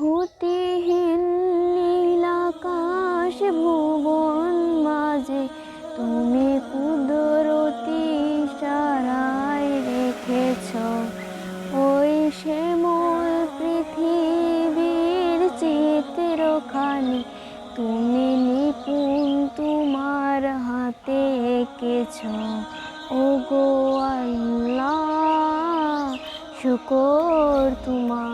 খুঁটিহীন নীল আকাশ ভুবন মাঝে, তুমি কুদরতি সারায় রেখেছ। ওই শ্যামল পৃথিবীর চিত্রখানি, তুমি নিপুণ তোমার হাতে এঁকেছ। ও গো আল্লাহ, শুকর তোমার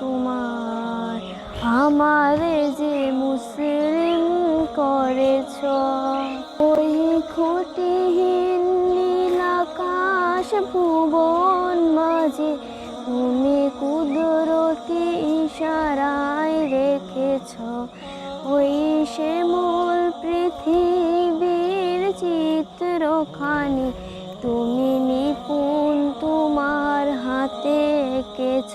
তোমার আমার যে মুসলিম করেছ, ওই খুঁটিহীন নীল আকাশ ভুবন মাঝে তুমি কুদরতি ইশারায় রেখেছ, ওই শ্যামল পৃথিবীর চিত্রখানি তুমি নিপুণ তোমার হাতে এঁকেছ।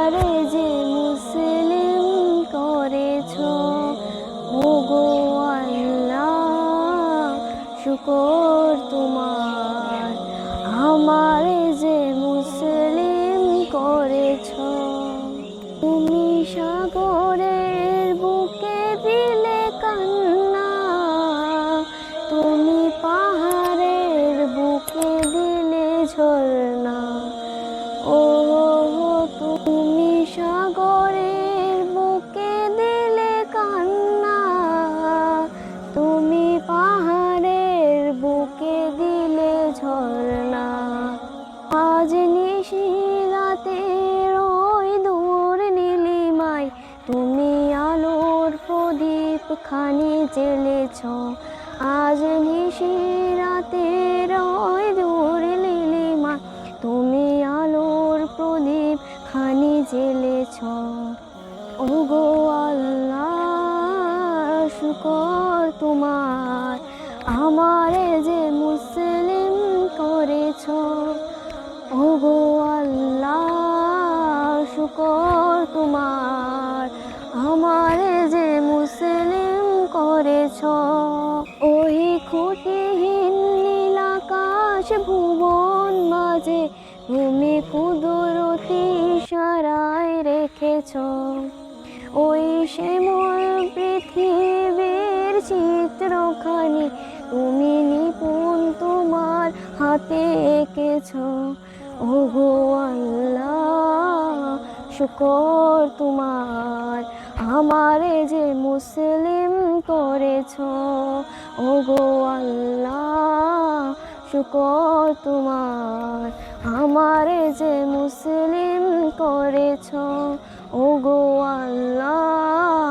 করেছ? ও আল্লাহ, শুকর তোমার। আমার যে মুসলিম করেছ, তুমি সাগরের বুকে দিলে কান্না। তুমি পাহাড়ের বুকে দিলে ঝর্ণা ঝর্ণা আজ নিশিরাতে ওই দূর নীলিমায়। তুমি আলোর প্রদীপ খানি জ্বেলেছ আজ নিশিরাতে ওই দূর নীলিমায়। তুমি আলোর প্রদীপ খানি জ্বেলেছ ও গো আল্লাহ, শুকর তোমার। আমারে যে মুসলিম করেছ ও গো আল্লাহ, শুকর তোমার। আমারে যে মুসলিম করেছ, ওই খুঁটিহীন নীল আকাশ ভুবন মাঝে তুমি কুদরতি সারায় রেখেছ। ওই শ্যামল পৃথিবীর চিত্রখানি তুমি নিপুণ হাতে এঁকেছ। ও গো আল্লাহ, শুকর তোমার। আমারে যে মুসলিম করেছ। ও গো আল্লাহ, শুকর তোমার। আমারে যে মুসলিম করেছ। ও গো আল্লাহ